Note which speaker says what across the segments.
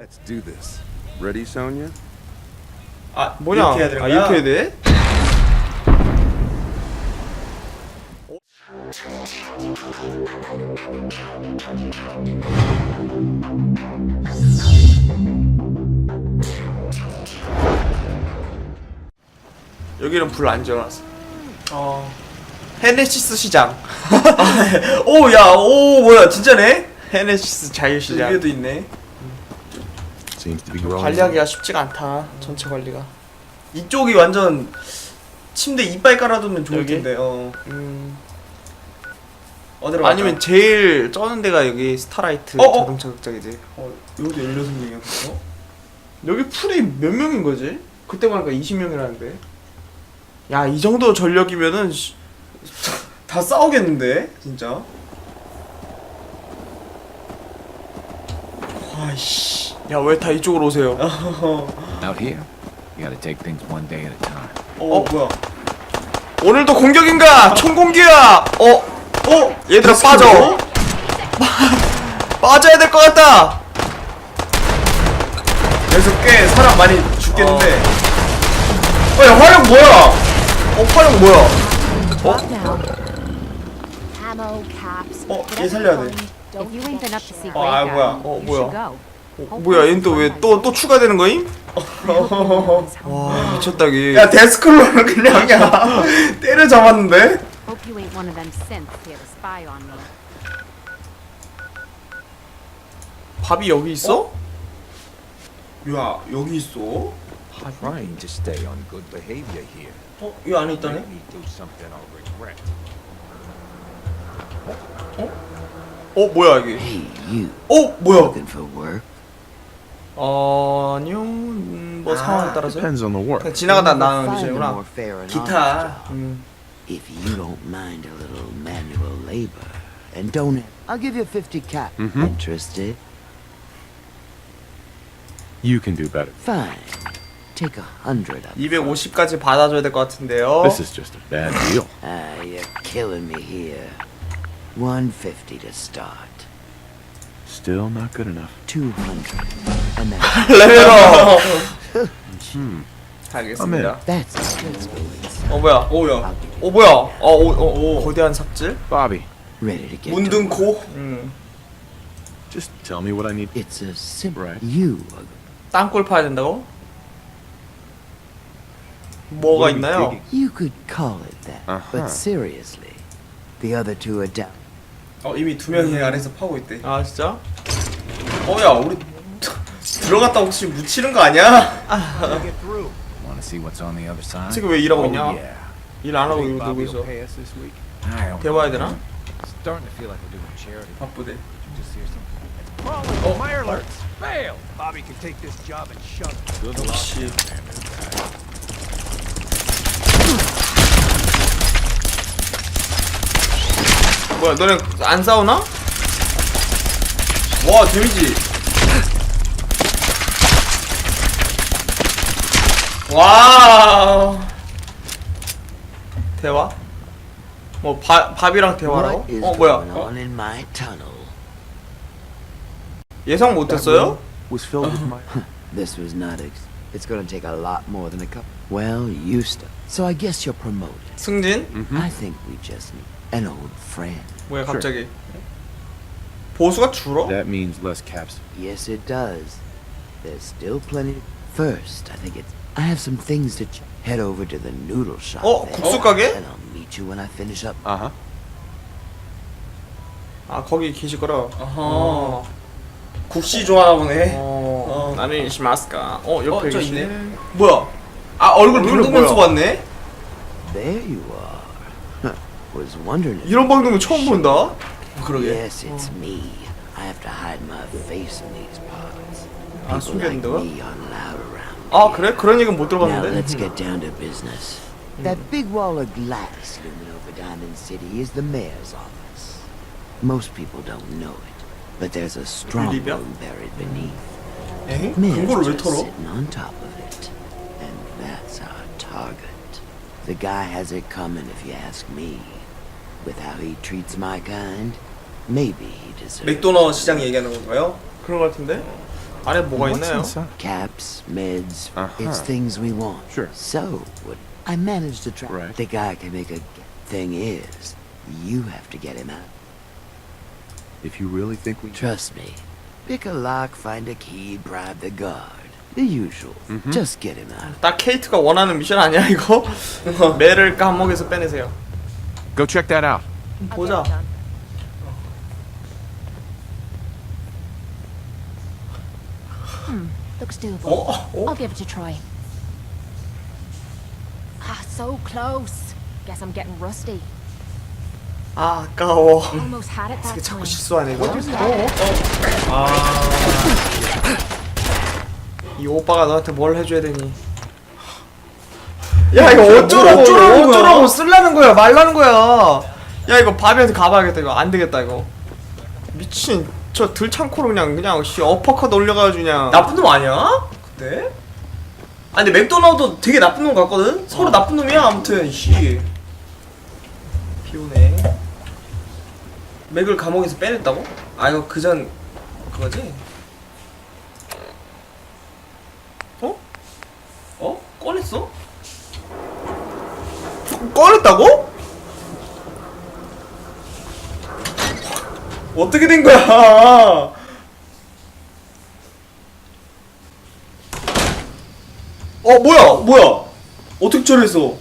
Speaker 1: Let's do this. Ready, Sonia?
Speaker 2: 아
Speaker 3: 뭐냐?
Speaker 2: 이렇게 해야 되는
Speaker 3: 아
Speaker 2: 거야?
Speaker 3: 이렇게 해야 돼? 여기는 불 안 지어놨어.
Speaker 2: 어.
Speaker 3: 헤네시스 시장.
Speaker 2: 오, 야, 오, 뭐야, 진짜네?
Speaker 3: 헤네시스 자유시장.
Speaker 2: 여기에도 있네.
Speaker 1: Seems to be growing.
Speaker 3: 관리하기가 쉽지가 않다. 전체 관리가.
Speaker 2: 이쪽이 완전 침대 이빨 깔아두면 좋을
Speaker 3: 여기?
Speaker 2: 텐데. 어.
Speaker 3: 음.
Speaker 2: 어디로
Speaker 3: 아니면? 제일 쩌는 데가 여기 스타라이트
Speaker 2: 어, 어?
Speaker 3: 자동차 극장이지.
Speaker 2: 어, 여기도 16명이야. 어?
Speaker 3: 여기 풀이 몇 명인 거지? 그때 보니까 20명이라는데. 야, 이 정도 전력이면은 씨,
Speaker 2: 다 싸우겠는데, 진짜. 와이씨.
Speaker 3: 야, 왜 다 이쪽으로 오세요?
Speaker 4: Out here, you gotta take things one day at a time.
Speaker 2: 어,
Speaker 3: 어?
Speaker 2: 뭐야?
Speaker 3: 오늘도 공격인가? 총공기야. 어, 어, 얘들아 빠져. 빠져야 될 것 같다.
Speaker 2: 여기서 꽤 사람 많이 죽겠는데. 어, 야, 화력 뭐야?
Speaker 3: 어, 화력 뭐야?
Speaker 5: Calm down. Camo caps.
Speaker 2: 어,
Speaker 5: whatever
Speaker 2: 얘 살려야 돼.
Speaker 5: find, you ain't been up to see
Speaker 2: 어, 아, 뭐야.
Speaker 3: 어,
Speaker 5: you
Speaker 3: 뭐야.
Speaker 5: should go.
Speaker 3: 어, 뭐야, 얘는 또 왜 또 또 추가되는 거임? 와, 미쳤다 기.
Speaker 2: 야, 데스클로는 그냥, 야, 때려 잡았는데?
Speaker 5: Hope you ain't one of them synths here to spy on me.
Speaker 3: 밥이 여기 있어?
Speaker 2: 야, 여기 있어?
Speaker 4: Trying to stay on good behavior here.
Speaker 2: 어, 이 안에 있다네?
Speaker 4: Maybe do something I'll regret.
Speaker 3: 어, 뭐야 이게?
Speaker 6: Hey, you
Speaker 2: 어, 뭐야?
Speaker 6: looking for work?
Speaker 3: 어, 아니요. 음, 뭐
Speaker 2: 아,
Speaker 3: 상황에 따라서.
Speaker 1: Depends on the work.
Speaker 3: 그냥 지나가다 나는
Speaker 6: Find a
Speaker 3: 미션이구나.
Speaker 6: more fair and honest
Speaker 2: 기타.
Speaker 6: job.
Speaker 3: 음.
Speaker 6: If you don't mind a little manual labor and don't, I'll give you 50 cap.
Speaker 1: Mhm.
Speaker 6: Interested?
Speaker 1: You can do better.
Speaker 6: Fine. Take a hundred up.
Speaker 3: 250까지 받아줘야 될 것 같은데요.
Speaker 1: This is just a bad deal.
Speaker 6: Ah, you're killing me here. 150 to start.
Speaker 1: Still not good enough.
Speaker 6: 200. And that,
Speaker 3: 레벨업.
Speaker 1: Hmm.
Speaker 3: 알겠습니다.
Speaker 6: that's let's go inside.
Speaker 3: 어 뭐야?
Speaker 2: 오야.
Speaker 3: 어 뭐야? 어, 오, 어, 오. 거대한 삽질?
Speaker 1: Bobby,
Speaker 6: Ready to get to
Speaker 2: 문등코?
Speaker 3: 음.
Speaker 1: just tell me what I need.
Speaker 6: It's a simple.
Speaker 1: Right.
Speaker 6: You are
Speaker 3: 땅굴 파야 된다고? 뭐가
Speaker 1: What are you
Speaker 3: 있나요?
Speaker 1: digging?
Speaker 6: You could call it that,
Speaker 1: Uh-huh.
Speaker 6: but seriously, the other two are down.
Speaker 2: 어, 이미 두 명이 안에서 파고 있대.
Speaker 3: 아 진짜?
Speaker 2: 어, 야, 우리 들어갔다 혹시 묻히는 거 아니야?
Speaker 4: Get through. Want to see what's on the other side?
Speaker 3: 지금 왜 일하고
Speaker 4: Oh,
Speaker 3: 있냐?
Speaker 4: yeah.
Speaker 3: 일 안 하고 이거 놀고
Speaker 4: Bobby
Speaker 3: 있어.
Speaker 4: will pay us this week? I don't
Speaker 3: 대봐야
Speaker 4: know.
Speaker 3: 되나?
Speaker 4: Starting to feel like we're doing charity.
Speaker 2: 바쁘대.
Speaker 4: Just hear something. Oh, fire alerts! Fail! Bobby can take this job and shove it. Good luck.
Speaker 3: 역시. 뭐야 너네 안 싸우나?
Speaker 2: 와, 데미지.
Speaker 3: 와 대화? 뭐 바, 밥이랑 대화라고? 어 뭐야?
Speaker 6: tunnel?
Speaker 3: 예상 못했어요?
Speaker 1: Was filled with my.
Speaker 6: This was not ex- It's gonna take a lot more than a cup. Well, you st- So I guess you're promoted.
Speaker 3: 승진?
Speaker 6: I think we just need an old friend.
Speaker 3: 뭐야 갑자기 보수가 줄어?
Speaker 1: That means less caps.
Speaker 6: Yes, it does. There's still plenty. First, I think it's. I have some things to ch- head over to the noodle shop.
Speaker 3: 어
Speaker 6: there,
Speaker 3: 국수 가게?
Speaker 6: And I'll meet you when I finish up.
Speaker 1: Uh huh.
Speaker 3: 아 거기 계시거라.
Speaker 2: 어허. 국시 좋아하나 보네.
Speaker 3: 어,
Speaker 2: 어.
Speaker 3: 나는 시마스카. 어 옆에
Speaker 2: 어, 저
Speaker 3: 계시네.
Speaker 2: 있네.
Speaker 3: 뭐야? 아 얼굴
Speaker 2: 쏘
Speaker 3: 뭐야?
Speaker 2: 왔네?
Speaker 6: There you Was wondering. if-
Speaker 3: 이런 방송은 처음 본다.
Speaker 2: 그러게.
Speaker 6: Yes, it's me. I have to hide my face in these parts.
Speaker 3: 아
Speaker 6: People like
Speaker 3: 숨겼는데요?
Speaker 6: me are loud around.
Speaker 3: 아 그래? 그런 얘기는 못
Speaker 6: Now
Speaker 3: 들어봤는데.
Speaker 6: let's get down to business. That big wall of glass looming over Diamond City is the mayor's office. Most people don't know it, but there's a strong
Speaker 3: Libya?
Speaker 6: room buried beneath.
Speaker 2: 에?
Speaker 6: Mayor's
Speaker 2: 그거를 왜
Speaker 6: just
Speaker 2: 털어?
Speaker 6: sitting on top of it, and that's our target. The guy has it coming, if you ask me. With how he treats my kind, maybe he deserves.
Speaker 2: 맥도너 시장 얘기하는 건가요?
Speaker 3: 그런 것 같은데. 안에 뭐가
Speaker 1: What's
Speaker 3: 있나요?
Speaker 1: inside?
Speaker 6: Caps, meds,
Speaker 1: Uh-huh.
Speaker 6: it's things we want.
Speaker 1: Sure.
Speaker 6: So, what I managed to track
Speaker 1: Right.
Speaker 6: the guy can make a thing is, you have to get him out.
Speaker 1: If you really think we...
Speaker 6: Trust me. Pick a lock, find a key, bribe the guard. The usual. Just get him out.
Speaker 3: 딱 케이트가 원하는 미션 아니야 이거? 매를 감옥에서 빼내세요.
Speaker 1: Go check that out.
Speaker 3: 보자.
Speaker 5: Looks doable.
Speaker 3: 어? 어?
Speaker 5: I'll give it a try. Ah, so close. Guess I'm getting rusty.
Speaker 3: 아 아까워.
Speaker 5: Almost had it that
Speaker 3: 이게 자꾸
Speaker 5: time.
Speaker 3: 실수하네 이거.
Speaker 5: Yeah.
Speaker 3: 이 오빠가 너한테 뭘 해줘야 되니? 야 이거
Speaker 2: 뭐
Speaker 3: 어쩌라고
Speaker 2: 어쩌라는 거야?
Speaker 3: 어쩌라고 쓰려는 거야 말라는 거야. 야 이거 밥에서 가봐야겠다 이거 안 되겠다 이거. 미친 저 들창코로 그냥 그냥 씨 어퍼컷 올려가지고 그냥.
Speaker 2: 나쁜 놈 아니야? 그때? 아 근데 맥도날드 되게 나쁜 놈 같거든? 서로 나쁜 놈이야 아무튼 씨 비오네 맥을 감옥에서 빼냈다고? 아 이거 그전 그거지? 어? 어? 꺼냈어?
Speaker 3: 꺼냈다고?
Speaker 2: 어떻게 된 거야? 어 뭐야 뭐야 어떻게 저랬어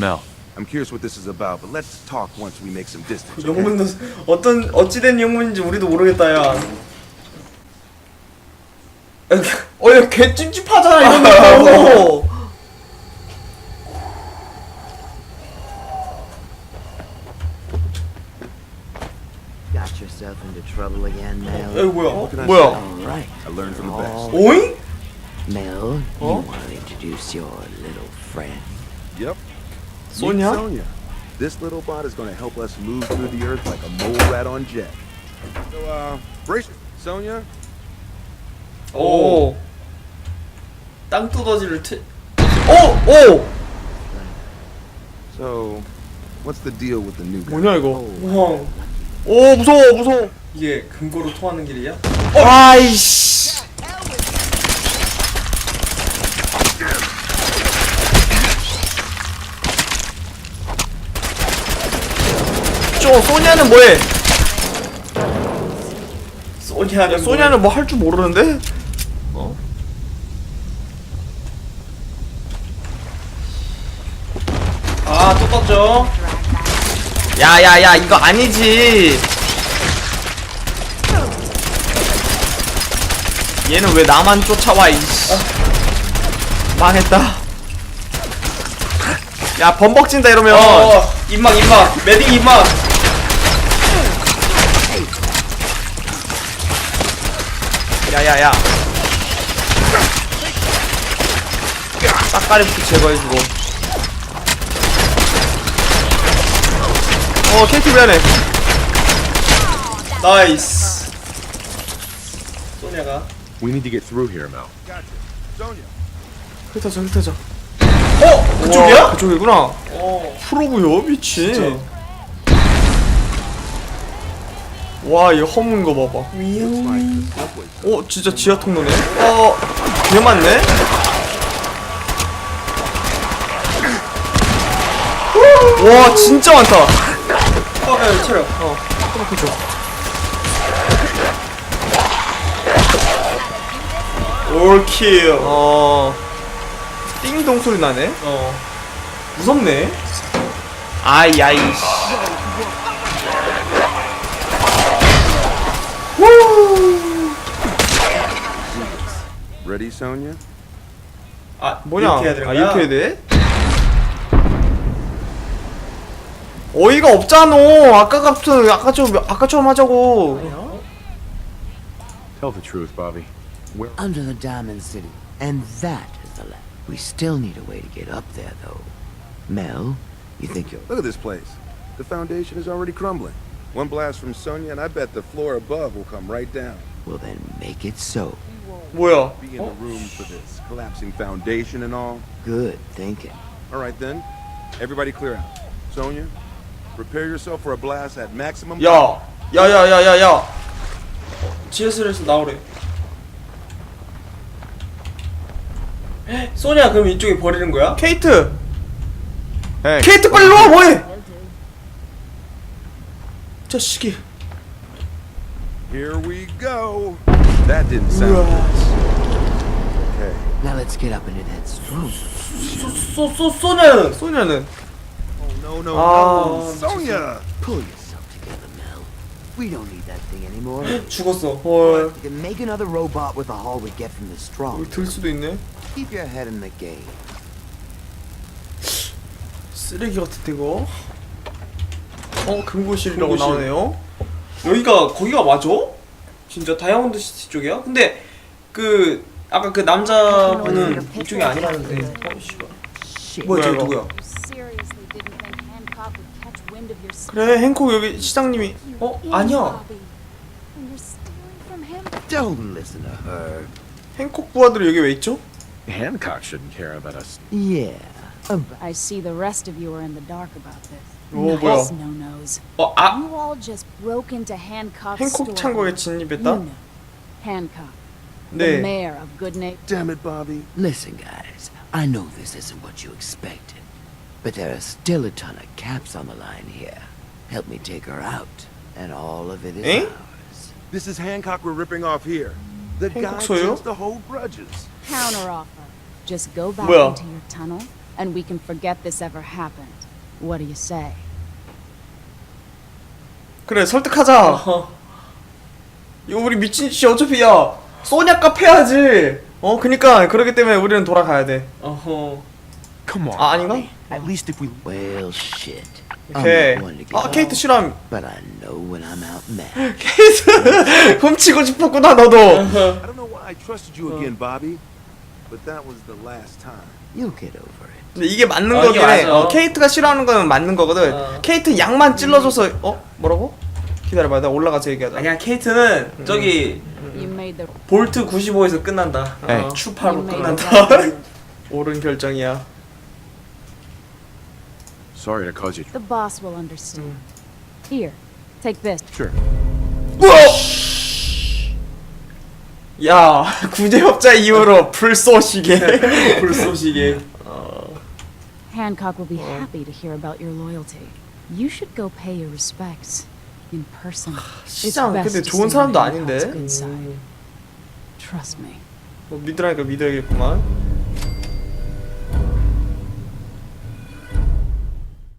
Speaker 1: Mel,
Speaker 7: I'm curious what this is about, but let's talk once we make some distance. okay?
Speaker 2: 영문도 어떤 어찌된 영문인지 우리도 모르겠다 야.
Speaker 3: 어야 개 찝찝하잖아 이런 거.
Speaker 6: yourself into trouble again, Mel?
Speaker 2: 에이 뭐야?
Speaker 7: What can I
Speaker 3: 뭐야?
Speaker 6: All right.
Speaker 7: say? I learned from the best.
Speaker 2: 오잉?
Speaker 6: Mel, you
Speaker 3: Oh?
Speaker 6: want to introduce your little friend?
Speaker 7: Yep.
Speaker 3: Sonia?
Speaker 7: Meet Sonia. This little bot is going to help us move through the earth like a mole rat on jet. So, uh, brace your- Sonia,
Speaker 2: 오. 땅 두더지를 트.
Speaker 3: 오! 오!
Speaker 7: so what's the deal with the new guy?
Speaker 3: 뭐냐 이거?
Speaker 2: 우와.
Speaker 3: 오 무서워 무서워.
Speaker 2: 이게 금고로 통하는 길이야?
Speaker 3: 아이씨. 저 소니아는 뭐해?
Speaker 2: 소니아는
Speaker 3: 야, 소니아는 뭐 할 줄 모르는데? 어?
Speaker 2: 아또 떴죠?
Speaker 3: 야야야 이거 아니지. 얘는 왜 나만 쫓아와 이씨. 망했다. 야 범벅진다 이러면.
Speaker 2: 어 입막 입막 매딩 입막.
Speaker 3: 야야야 싹가리부터 제거해주고 어 케이트 미안해
Speaker 2: 나이스. 소니아가.
Speaker 1: we need to get through here, Mel.
Speaker 3: 흩어져 흩어져
Speaker 2: 어 그쪽이야?
Speaker 3: 우와, 그쪽이구나
Speaker 2: 어.
Speaker 3: 프로브요 미친. 와이 허문 거 봐봐
Speaker 2: 위험.
Speaker 3: 어 진짜 지하 통로네 어 개맞네 와 진짜 많다
Speaker 2: 어, 야, 차려.
Speaker 3: 어 토마토 줘
Speaker 2: 올킬.
Speaker 3: 어 띵동 소리 나네
Speaker 2: 어. 무섭네.
Speaker 3: 아이 아이
Speaker 7: Ready, Sonia?
Speaker 2: 아
Speaker 3: 뭐냐
Speaker 2: 이렇게 해야 되는
Speaker 3: 아
Speaker 2: 거야?
Speaker 3: 이렇게 해야 돼? 어이가 없잖아 아까 같은 아까처럼 아까처럼 하자고
Speaker 1: Tell the truth, Bobby. Where...
Speaker 6: Under the Diamond City. And that is the lab. We still need a way to get up there, though. Mel, you think you're...
Speaker 7: Look at this place. The foundation is already crumbling. One blast from Sonia, and I bet the floor above will come right down.
Speaker 6: Well, then make it so.
Speaker 3: 뭐야
Speaker 7: Be in the room for this collapsing foundation and all.
Speaker 6: Good thinking.
Speaker 7: All right then, everybody clear out. Sonia, prepare yourself for a blast at maximum.
Speaker 3: 야 야야야야야
Speaker 2: 지하실에서 나오래. 소냐 그럼 이쪽에 버리는 거야?
Speaker 3: 케이트
Speaker 7: Hey.
Speaker 3: 케이트 빨리 와 뭐해 자식이
Speaker 7: Here we go. That didn't sound okay.
Speaker 6: Now let's get up into that throne.
Speaker 2: 쏘쏘 소냐는
Speaker 3: 소냐는
Speaker 7: Oh no no
Speaker 3: Ah,
Speaker 7: no, Sonia!
Speaker 6: Pull yourself together, Mel. We don't need that thing anymore.
Speaker 2: 죽었어.
Speaker 3: 헐
Speaker 6: We can make another robot with the hull we get from the strong.
Speaker 3: 여기 들 수도 있네
Speaker 6: Keep your head in the game.
Speaker 3: 쓰레기 같은데 이거 어 금고실이라고
Speaker 2: 금고실.
Speaker 3: 나오네요
Speaker 2: 여기가 거기가 맞아? 진짜 다이아몬드 시티 쪽이야? 근데 그 아까 그 남자분은 이쪽이 아니라는데. 어 씨발.
Speaker 6: Shit.
Speaker 2: 뭐야 저
Speaker 3: 뭐야,
Speaker 2: 누구야?
Speaker 5: You
Speaker 3: 그래 행콕 여기 시장님이
Speaker 2: 어 아니야.
Speaker 5: Bobby. And you're stealing from him?
Speaker 6: Don't listen to her.
Speaker 3: 행콕 부하들이 여기 왜 있죠?
Speaker 1: Hancock shouldn't care about us.
Speaker 6: Yeah. About
Speaker 5: I see the rest of you are in the dark about this.
Speaker 3: 오,
Speaker 5: nice
Speaker 3: 뭐야.
Speaker 5: no-nos.
Speaker 2: 어 아.
Speaker 5: You all just broke into Hancock's
Speaker 3: 행콕
Speaker 5: store.
Speaker 3: 창고에
Speaker 5: You
Speaker 3: 진입했다?
Speaker 5: know. Hancock, the
Speaker 3: 네
Speaker 5: mayor of Good Nature.
Speaker 7: Damn it, Bobby.
Speaker 6: Listen, guys. I know this isn't what you expected, but there are still a ton of caps on the line here. Help me take her out, and all of it is
Speaker 3: Eh?
Speaker 6: ours.
Speaker 7: This is Hancock we're ripping off here. The
Speaker 3: Hancock
Speaker 7: guy
Speaker 3: soil?
Speaker 7: tends to hold grudges.
Speaker 5: Counter offer. Just go back
Speaker 3: 뭐야?
Speaker 5: into your tunnel, and we can forget this ever happened. What do you say?
Speaker 3: 그래 설득하자
Speaker 2: 어.
Speaker 3: 이거 우리 미친 씨 어차피 야 소냐 값 해야지 어 그니까 그러기 때문에 우리는 돌아가야 돼
Speaker 2: 어허.
Speaker 7: Come on.
Speaker 3: 아, 아닌가?
Speaker 7: At least if we
Speaker 6: Well, shit.
Speaker 3: 오케이 아 케이트 싫어함
Speaker 6: but I know when I'm outmatched.
Speaker 3: 케이트 훔치고 싶었구나 너도
Speaker 7: I don't know why I trusted you again, Bobby, but that was the last time.
Speaker 6: You'll get over it.
Speaker 3: 근데 이게 맞는
Speaker 2: 아,
Speaker 3: 거긴
Speaker 2: 이게
Speaker 3: 해
Speaker 2: 맞아.
Speaker 3: 어, 케이트가 싫어하는 거는 맞는 거거든
Speaker 2: 어.
Speaker 3: 케이트 양만 찔러줘서 어? 뭐라고? 기다려봐 내가 올라가서 얘기하자
Speaker 2: 아니야 케이트는 저기
Speaker 5: You made the
Speaker 2: 볼트 95에서 끝난다.
Speaker 3: 에이.
Speaker 2: 추파로
Speaker 5: You made
Speaker 2: 끝난다.
Speaker 5: the
Speaker 3: 옳은 결정이야
Speaker 1: Sorry to cause you.
Speaker 5: The boss will understand. Here, take this.
Speaker 1: Sure.
Speaker 3: 야 구제협자 이후로 불쏘시게
Speaker 2: 불 쏘시개.
Speaker 5: Hancock will be happy to hear about your loyalty. You should go pay your respects in person. It's
Speaker 3: 시장
Speaker 5: best
Speaker 3: 근데
Speaker 5: to
Speaker 3: 좋은 사람도
Speaker 5: Hancock's
Speaker 3: 아닌데
Speaker 5: good side. Trust me.
Speaker 3: 뭐 믿으라니까 믿어야겠구만